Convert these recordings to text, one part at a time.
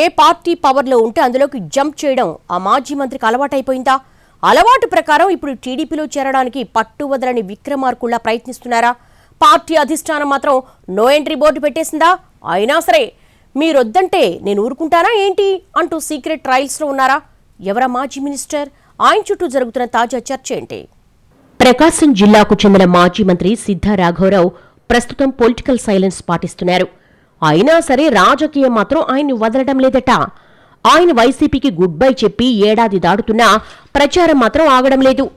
ఏ party పవర్లో ఉంటే అందులోకి జంప్ చేయడం ఆ మాజీ మంత్రికి అలవాటైపోయిందా? అలవాటు ప్రకారం ఇప్పుడు టీడీపీలో చేరడానికి పట్టు వదలని విక్రమార్కుల్లా ప్రయత్నిస్తున్నారా? పార్టీ అధిష్టానం మాత్రం నో ఎంట్రీ బోర్డు పెట్టేసిందా? అయినా సరే మీరొద్దంటే నేను ఊరుకుంటానా ఏంటి? అంటూ సీక్రెట్ ట్రయల్స్లో ఉన్నారా? ఎవరా మాజీ మినిస్టర్? ఆయన చుట్టూ జరుగుతున్న తాజా చర్చ ఏంటి? ప్రకాశం జిల్లాకు చెందిన మాజీ మంత్రి సిద్ధా రాఘవరావు ప్రస్తుతం పొలిటికల్ సైలెన్స్ పాటిస్తున్నారు. అయినా సరే రాజకీయం మాత్రం ఆయన్ని వదలడం లేదట. ఆయన వైసీపీకి గుడ్ బై చెప్పి ఏడాది దాటుతున్నా ప్రచారం మాత్రం ఆగడం లేదు.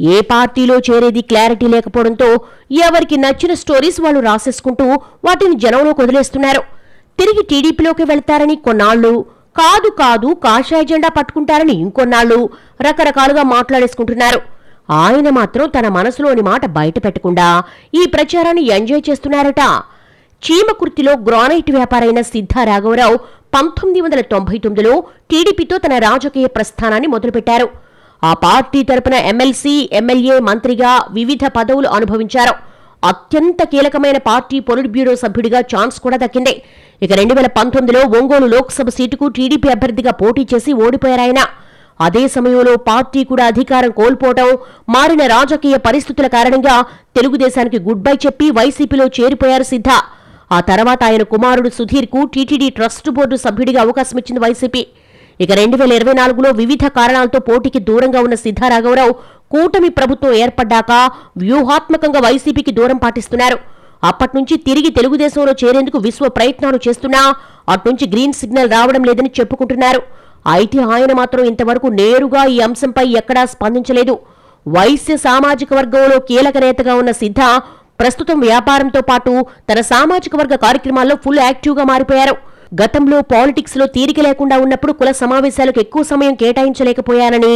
ఏ పార్టీలో చేరేది క్లారిటీ లేకపోవడంతో ఎవరికి నచ్చిన స్టోరీస్ వాళ్ళు రాసేసుకుంటూ వాటిని జనంలో వదిలేస్తున్నారు. తిరిగి టీడీపీలోకి వెళ్తారని కొన్నాళ్ళు కాదు కాదు కాషాయ జెండా పట్టుకుంటారని ఇంకొన్నాళ్ళు రకరకాలుగా మాట్లాడేసుకుంటున్నారు. ఆయన మాత్రం తన మనసులోని మాట బయట పెట్టకుండా ఈ ప్రచారాన్ని ఎంజాయ్ చేస్తున్నారట. చీమకుర్తిలో గ్రానైట్ వ్యాపారైన సిద్ధా రాఘవరావు పంతొమ్మిది వందల తొంభై తొమ్మిదిలో టీడీపీతో తన రాజకీయ ప్రస్థానాన్ని మొదలుపెట్టారు. ఆ పార్టీ తరపున ఎమ్మెల్సీ ఎమ్మెల్యే మంత్రిగా వివిధ పదవులు అనుభవించారు. అత్యంత కీలకమైన పార్టీ పొలిట్ బ్యూరో సభ్యుడిగా ఛాన్స్ కూడా దక్కింది. ఇక రెండు వేల పంతొమ్మిదిలో ఒంగోలు లోక్సభ సీటుకు టీడీపీ అభ్యర్థిగా పోటీ చేసి ఓడిపోయారాయన అదే సమయంలో పార్టీ కూడా అధికారం కోల్పోవటం మారిన రాజకీయ పరిస్థితుల కారణంగా తెలుగుదేశానికి గుడ్ బై చెప్పి వైసీపీలో చేరిపోయారు సిద్ధ. ఆ తర్వాత ఆయన కుమారుడు సుధీర్కు టీటీడీ ట్రస్ట్ బోర్డు సభ్యుడిగా అవకాశం ఇచ్చింది వైసీపీ. ఇక రెండు వేల ఇరవై నాలుగులో వివిధ కారణాలతో పోటీకి దూరంగా ఉన్న సిద్ధారాఘవరావు కూటమి ప్రభుత్వం ఏర్పడ్డాక వ్యూహాత్మకంగా వైసీపీకి దూరం పాటిస్తున్నారు. అప్పటి నుంచి తిరిగి తెలుగుదేశంలో చేరేందుకు విశ్వ ప్రయత్నాలు చేస్తున్నా అటునుంచి గ్రీన్ సిగ్నల్ రావడం లేదని చెప్పుకుంటున్నారు. అయితే ఆయన మాత్రం ఇంతవరకు నేరుగా ఈ అంశంపై ఎక్కడా స్పందించలేదు. వైశ్య సామాజిక వర్గంలో కీలక నేతగా ఉన్న సిద్ధ ప్రస్తుతం వ్యాపారంతో పాటు తన సామాజిక వర్గ కార్యక్రమాల్లో ఫుల్ యాక్టివ్గా మారిపోయారు. గతంలో పాలిటిక్స్లో తీరిక లేకుండా ఉన్నప్పుడు కుల సమావేశాలకు ఎక్కువ సమయం కేటాయించలేకపోయానని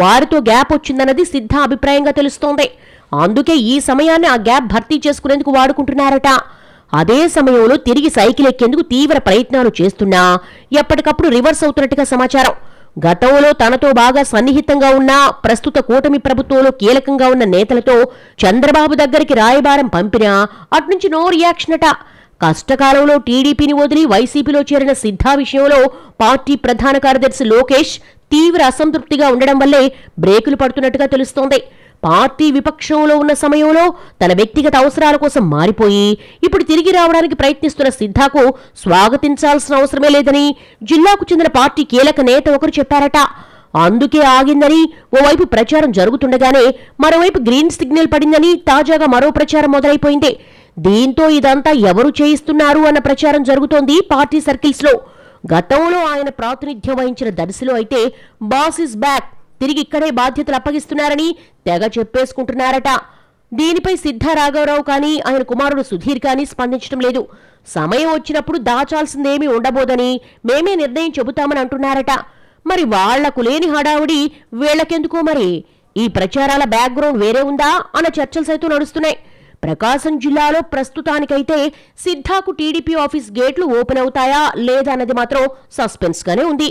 వారితో గ్యాప్ వచ్చిందన్నది సిద్ధ అభిప్రాయంగా తెలుస్తోంది. అందుకే ఈ సమయాన్ని ఆ గ్యాప్ భర్తీ చేసుకునేందుకు వాడుకుంటున్నారట. అదే సమయంలో తిరిగి సైకిల్ ఎక్కేందుకు తీవ్ర ప్రయత్నాలు చేస్తున్నా ఎప్పటికప్పుడు రివర్స్ అవుతున్నట్టుగా సమాచారం. గతంలో తనతో బాగా సన్నిహితంగా ఉన్న ప్రస్తుత కూటమి ప్రభుత్వంలో కీలకంగా ఉన్న నేతలతో చంద్రబాబు దగ్గరికి రాయబారం పంపినా అట్నుంచి నో రియాక్షన్ అట. కష్టకాలంలో టీడీపీని వదిలి వైసీపీలో చేరిన సిద్ధా విషయంలో పార్టీ ప్రధాన కార్యదర్శి లోకేష్ తీవ్ర అసంతృప్తిగా ఉండడం వల్లే బ్రేకులు పడుతున్నట్టుగా తెలుస్తోంది. పార్టీ విపక్షంలో ఉన్న సమయంలో తన వ్యక్తిగత అవసరాల కోసం మారిపోయి ఇప్పుడు తిరిగి రావడానికి ప్రయత్నిస్తున్న సిద్ధాకు స్వాగతించాల్సిన అవసరమే లేదని జిల్లాకు చెందిన పార్టీ కీలక నేత ఒకరు చెప్పారట. అందుకే ఆగిందని ఓవైపు ప్రచారం జరుగుతుండగానే మరోవైపు గ్రీన్ సిగ్నల్ పడిందని తాజాగా మరో ప్రచారం మొదలైపోయింది. దీంతో ఇదంతా ఎవరు చేయిస్తున్నారు అన్న ప్రచారం జరుగుతోంది పార్టీ సర్కిల్స్లో. గతంలో ఆయన ప్రాతినిధ్యం వహించిన దర్శిలో అయితే బాస్ ఇస్ బ్యాక్ తిరిగి ఇక్కడే బాధ్యతలు అప్పగిస్తున్నారని తెగ చెప్పేసుకుంటున్నారట. దీనిపై సిద్ధా రాఘవరావు కానీ ఆయన కుమారుడు సుధీర్ కానీ స్పందించడం లేదు. సమయం వచ్చినప్పుడు దాచాల్సిందేమీ ఉండబోదని మేమే నిర్ణయం చెబుతామని అంటున్నారట. మరి వాళ్ళకు లేని హడావుడి వీళ్ళకెందుకో మరి? ఈ ప్రచారాల బ్యాక్గ్రౌండ్ వేరే ఉందా అన్న చర్చలు సైతం నడుస్తున్నాయి. ప్రకాశం జిల్లాలో ప్రస్తుతానికైతే సిద్ధాకు టీడీపీ ఆఫీస్ గేట్లు ఓపెన్ అవుతాయా లేదా అన్నది మాత్రం సస్పెన్స్గానే ఉంది.